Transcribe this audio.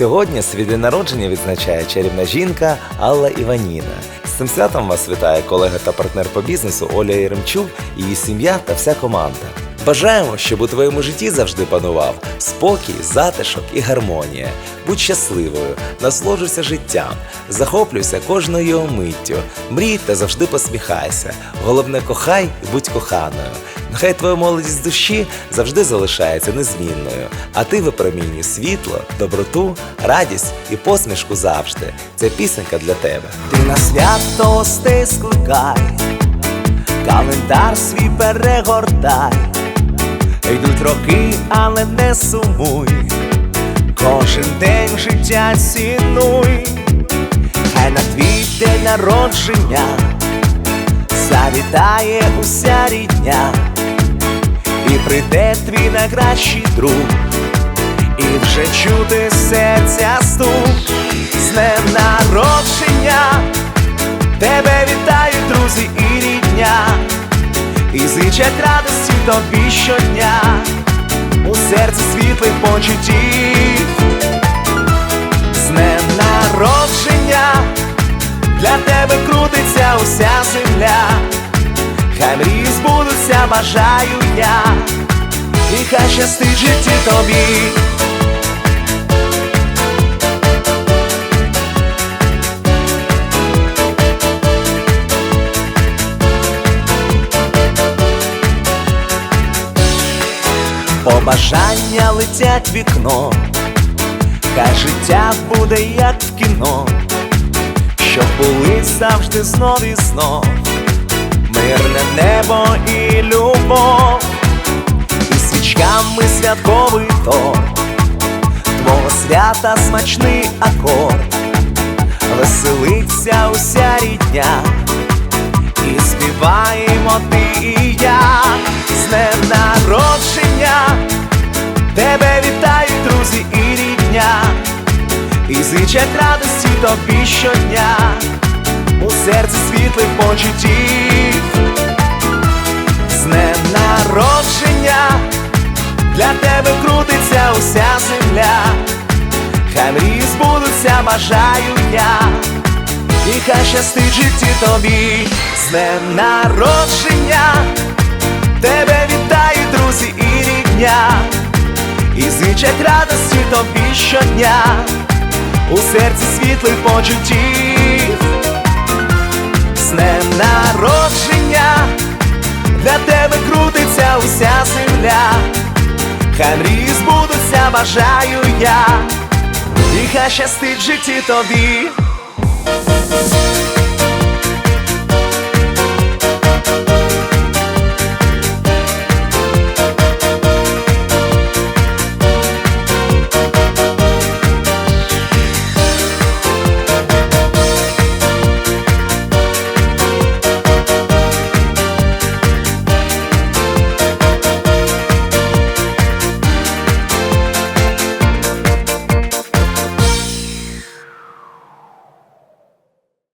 Сьогодні свій день народження відзначає чарівна жінка Алла Іваніна. З цим святом вас вітає колега та партнер по бізнесу Оля Єремчук, її сім'я та вся команда. Бажаємо, щоб у твоєму житті завжди панував спокій, затишок і гармонія. Будь щасливою, насолоджуйся життям, захоплюйся кожною миттю, мрій та завжди посміхайся. Головне, кохай і будь коханою. Нехай твоя молодість душі завжди залишається незмінною, а ти випромінюй світло, доброту, радість і посмішку завжди. Це пісенька для тебе. Ти на свято гостей скликай, календар свій перегортай, йдуть роки, але не сумуй, кожен день життя цінуй, хай на твій день народження завітає уся рідня, і прийде твій найкращий друг, і вже чути серця стук. З днем народження. Тебе вітають і зичать радості тобі щодня, у серці світлих почуттів, з днем народження, для тебе крутиться уся земля, хай мрії збудуться, бажаю я, і хай щастить житті тобі. Побажання летять вікно, хай життя буде як в кіно, щоб були завжди знов і знов, мирне небо і любов, і свічками святковий торт, твого свята смачний акорд, веселиться уся рідня, і співаємо зичать радості тобі щодня, у серці світлих почуттів, з днем народження, для тебе крутиться уся земля, хай мрії збудуться, бажаю я. І хай щастить житті тобі. З днем народження, тебе вітають друзі і рідня, і зичать радості тобі щодня, у серці світлих почуттів, з днем народження, для тебе крутиться уся земля, хай мрії збудуться, бажаю я, і хай щастить житті тобі.